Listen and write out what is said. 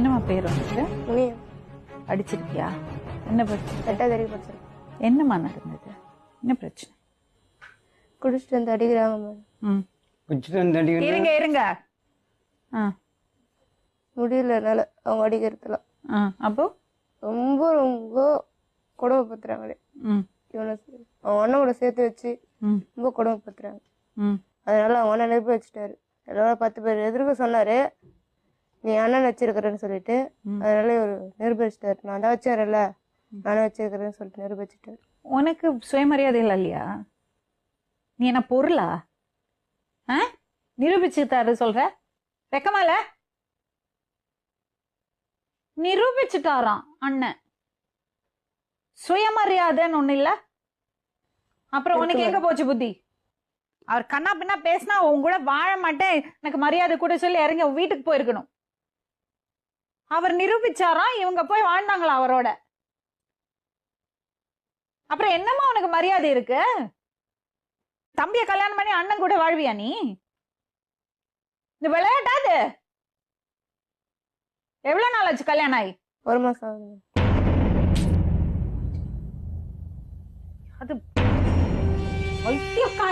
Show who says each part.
Speaker 1: என்னம்மா பேர்
Speaker 2: முனியம்
Speaker 1: அடிச்சிருக்கியா என்ன பிரச்சனை
Speaker 2: வரைக்கும் படிச்சிருக்கேன்.
Speaker 1: என்னம்மா நடந்தது? என்ன பிரச்சனை?
Speaker 2: குடிச்சிட்டு வந்து அடிக்கிறாங்க
Speaker 1: ம்.
Speaker 3: குச்சிட்டு வந்து அடிக்கணும்
Speaker 1: இருங்க இருங்க. ஆ.
Speaker 2: முடியல என்னால. அவங்க அடிக்கிறதுலாம்.
Speaker 1: ஆ அப்போ?
Speaker 2: ரொம்ப ரொம்ப கொடுமைப்படுத்துறாங்களே.
Speaker 1: ம்.
Speaker 2: இவனை அவன் அண்ணன் கூட சேர்த்து வச்சு
Speaker 1: ம்.
Speaker 2: ரொம்ப கொடுமைப்படுத்துறாங்க.
Speaker 1: ம்.
Speaker 2: அதனால அவங்க அண்ணன் நெருப்பு வச்சுட்டாரு. எல்லாரும் பத்து பேர் எதிர்க்க சொன்னாரு. நீ அண்ணன் வச்சிருக்கிறேன்னு சொல்லிட்டு அதனால இவர் நெருப்பு வச்சுட்டாரு நான் தான் வச்சேன்ல நானே வச்சிருக்கிறேன்னு சொல்லிட்டு நெருப்பு வச்சுட்டாரு
Speaker 1: உனக்கு சுயமரியாதை இல்லை இல்லையா? நீ என்ன பொருளா? ஆ? நிரூபிச்சு தர சொல்ற வெக்கமால நிரூபிச்சுட்டாராம் அண்ணன். சுயமரியாதைன்னு ஒண்ணு இல்ல? அப்புறம் உனக்கு எங்க போச்சு புத்தி? அவர் கண்ணா பின்னா பேசினா உன் கூட வாழ மாட்டேன். எனக்கு மரியாதை கூட சொல்லி இறங்கி வீட்டுக்கு போயிருக்கணும். அவர் நிரூபிச்சாராம் இவங்க போய் வாழ்ந்தாங்களா அவரோட? அப்புறம் என்னம்மா உனக்கு மரியாதை இருக்கு? தம்பிய கல்யாணம் பண்ணி அண்ணன் கூட வாழ்வியா நீ? இந்த விளையாட்டாது எவ்வளவு நாள் ஆச்சு கல்யாணம் ஆகி?
Speaker 2: ஒரு மாசம்
Speaker 1: அது வைத்தியக்கார